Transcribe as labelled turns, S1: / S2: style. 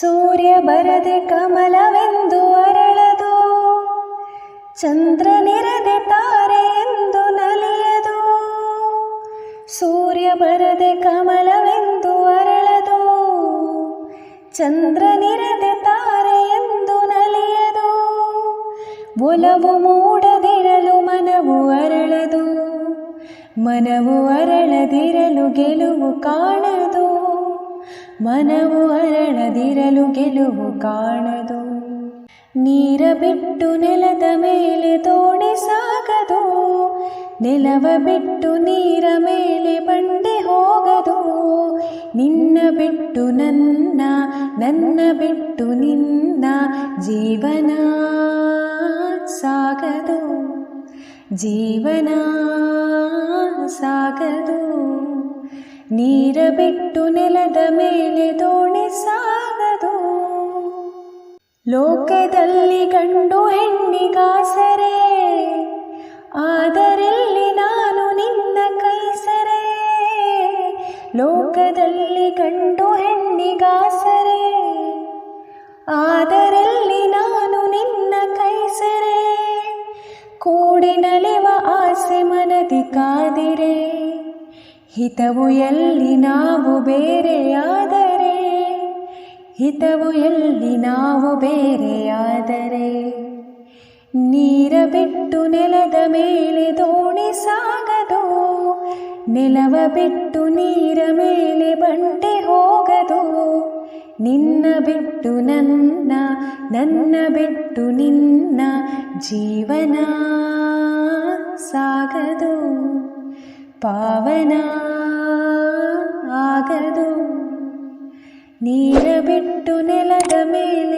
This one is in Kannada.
S1: ಸೂರ್ಯ ಬರದೆ ಕಮಲವೆಂದು ಅರಳದು. ಚಂದ್ರನಿರದೆ ತಾರೆ ಎಂದು ನಲಿಯದು. ಸೂರ್ಯ ಬರದೆ ಕಮಲವೆಂದು ಅರಳದು. ಚಂದ್ರನಿರದೆ ತಾರೆ ಎಂದು ನಲಿಯದು. ಒಲವು ಮೂಡದಿರಲು ಮನವು ಅರಳದು. ಮನವು ಅರಳದಿರಲು ಗೆಲುವು ಕಾಣದು. ಮನವು ಅರಳದಿರಲು ಗೆಲುವು ಕಾಣದು. ನೀರ ಬಿಟ್ಟು ನೆಲದ ಮೇಲೆ ದೋಣಿ ಸಾಗದು. ನೆಲವ ಬಿಟ್ಟು ನೀರ ಮೇಲೆ ಬಂಡೆ ಹೋಗದು. ನಿನ್ನ ಬಿಟ್ಟು ನನ್ನ ನನ್ನ ಬಿಟ್ಟು ನಿನ್ನ ಜೀವನ ಸಾಗದು. ಜೀವನ ಸಾಗದು. ನೀರ ಬಿಟ್ಟು ನೆಲದ ಮೇಲೆ ದೋಣಿ ಸಾಗದು. ಲೋಕದಲ್ಲಿ ಗಂಡು ಹೆಣ್ಣಿಗಾಸರೆ ಆದರೆಲ್ಲಿ ನಾನು ನಿನ್ನ ಕೈಸರೆ ಲೋಕದಲ್ಲಿ ಗಂಡು ಹೆಣ್ಣಿಗಾಸರೆ ಆದರೆಲ್ಲಿ ನಾನು ನಿನ್ನ ಕೈಸರೆ ಕೂಡಿ ನಲಿವ ಆಸೆ ಮನದಿ ಕಾದಿರೆ. ಹಿತವು ಎಲ್ಲಿ ನಾವು ಬೇರೆಯಾದರೆ, ಹಿತವು ಎಲ್ಲಿ ನಾವು ಬೇರೆಯಾದರೆ. ನೀರ ಬಿಟ್ಟು ನೆಲದ ಮೇಲೆ ದೋಣಿ ಸಾಗದು, ನೆಲವ ಬಿಟ್ಟು ನೀರ ಮೇಲೆ ಬಂಡೆ ಹೋಗದು. ನಿನ್ನ ಬಿಟ್ಟು ನನ್ನ ನನ್ನ ಬಿಟ್ಟು ನಿನ್ನ ಜೀವನ ಸಾಗದು. పావన ఆగదు ನೀರ ಬಿಟ್ಟು ನೆಲದ ಮೇಲೆ